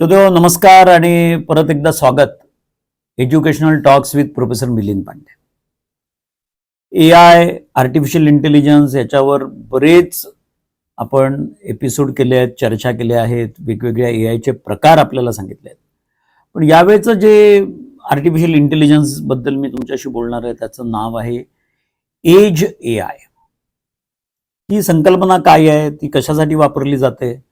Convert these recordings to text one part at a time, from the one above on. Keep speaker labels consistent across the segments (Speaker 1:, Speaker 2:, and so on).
Speaker 1: श्रोतो नमस्कार आणि परत एकदा स्वागत. Educational talks with professor Milind Pande. A I artificial intelligence याच्यावर बरेच आपण एपिसोड केले आहेत चर्चा केल्या आहेत वेगवेगळ्या ए आयचे प्रकार आपल्याला सांगितले आहेत. पण यावेळचं जे आर्टिफिशियल इंटेलिजन्सबद्दल मी तुमच्याशी बोलणार आहे त्याचं नाव आहे एज ए आय ही संकल्पना काय आहे? ती कशासाठी वापरली जाते?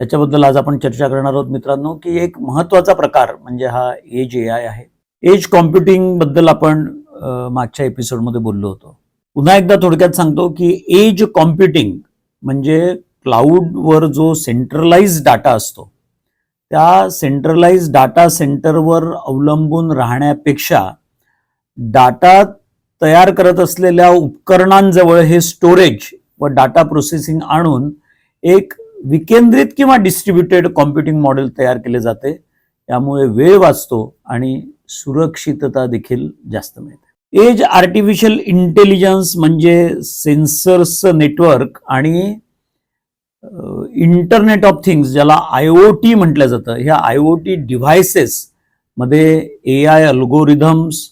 Speaker 1: त्याच्याबद्दल आज आपण चर्चा करणार आहोत मित्रांनो की एक महत्त्वाचा प्रकार म्हणजे हा एज ए आय आहे. एज कॉम्प्युटिंगबद्दल आपण मागच्या एपिसोडमध्ये बोललो होतो. पुन्हा एकदा थोडक्यात सांगतो की एज कॉम्प्युटिंग म्हणजे क्लाउडवर जो सेंट्रलाइज डाटा असतो त्या सेंट्रलाइज डाटा सेंटरवर अवलंबून राहण्यापेक्षा डाटा तयार करत असलेल्या उपकरणांजवळ हे स्टोरेज व डाटा प्रोसेसिंग आणून एक विकेंद्रित किंवा डिस्ट्रीब्युटेड कॉम्प्युटिंग मॉडेल तयार केले जाते. त्यामुळे वेळ वाचतो आणि सुरक्षितता देखील जास्त मिळते. एज आर्टिफिशियल इंटेलिजन्स म्हणजे सेन्सर्सचं नेटवर्क आणि इंटरनेट ऑफ थिंग्स ज्याला आय ओ टी म्हटलं जातं. ह्या आय ओ टी डिव्हायसेसमध्ये ए आय अल्गोरिथम्स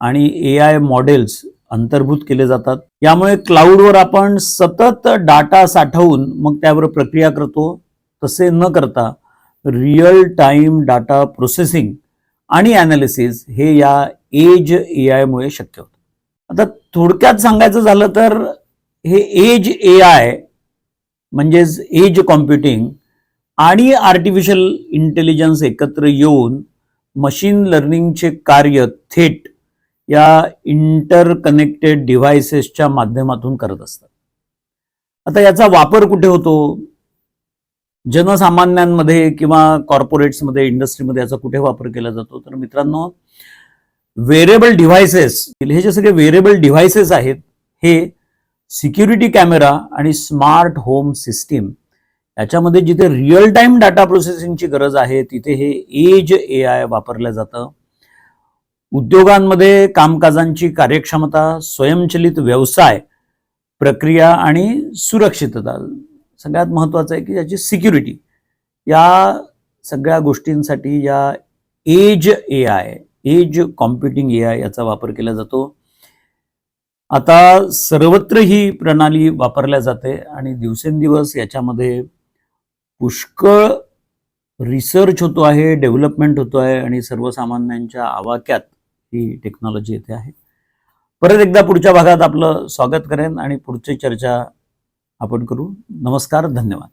Speaker 1: आणि ए आय मॉडेल्स अंतर्भूत केले जातात. यामुळे क्लाउडवर आपण सतत डाटा साठवून मग त्यावर प्रक्रिया करतो. तसे न करता रिअल टाइम डाटा प्रोसेसिंग आणि ॲनालिसिस हे या एज ए आयमुळे शक्य होतं. आता थोडक्यात सांगायचं झालं तर हे एज ए आय म्हणजेच एज कॉम्प्युटिंग आणि आर्टिफिशियल इंटेलिजन्स एकत्र येऊन मशीन लर्निंगचे कार्य थेट या इंटरकनेक्टेड डिव्हायसेसच्या माध्यमातून करत असतात. आता याचा वापर कुठे होतो? जनसामान्यांमध्ये किंवा कॉर्पोरेट्समध्ये इंडस्ट्रीमध्ये याचा कुठे वापर केला जातो? तर मित्रांनो वेरेबल डिव्हायसेस हे जे सगळे वेरेबल डिव्हायसेस आहेत हे सिक्युरिटी कॅमेरा आणि स्मार्ट होम सिस्टीम याच्यामध्ये जिथे रिअल टाइम डाटा प्रोसेसिंगची गरज आहे तिथे हे एज ए आय वापरलं जातं. उद्योगांमध्ये कामकाजांची कार्यक्षमता स्वयंचलित व्यवसाय प्रक्रिया आणि सुरक्षितता सगळ्यात महत्वाचं आहे की याची सिक्युरिटी. या सगळ्या गोष्टींसाठी या edge A I edge computing A I याचा वापर केला जातो. आता सर्वत्र ही प्रणाली वापरल्या जाते आणि दिवसेंदिवस याच्यामध्ये पुष्कळ रिसर्च होतो आहे डेव्हलपमेंट होतो आहे आणि सर्वसामान्यांच्या आवाक्यात ही टेक्नॉलॉजी येथे आहे. परत एकदा पुढच्या भागात आपलं स्वागत करेन आणि पुढची चर्चा आपण करू. नमस्कार धन्यवाद.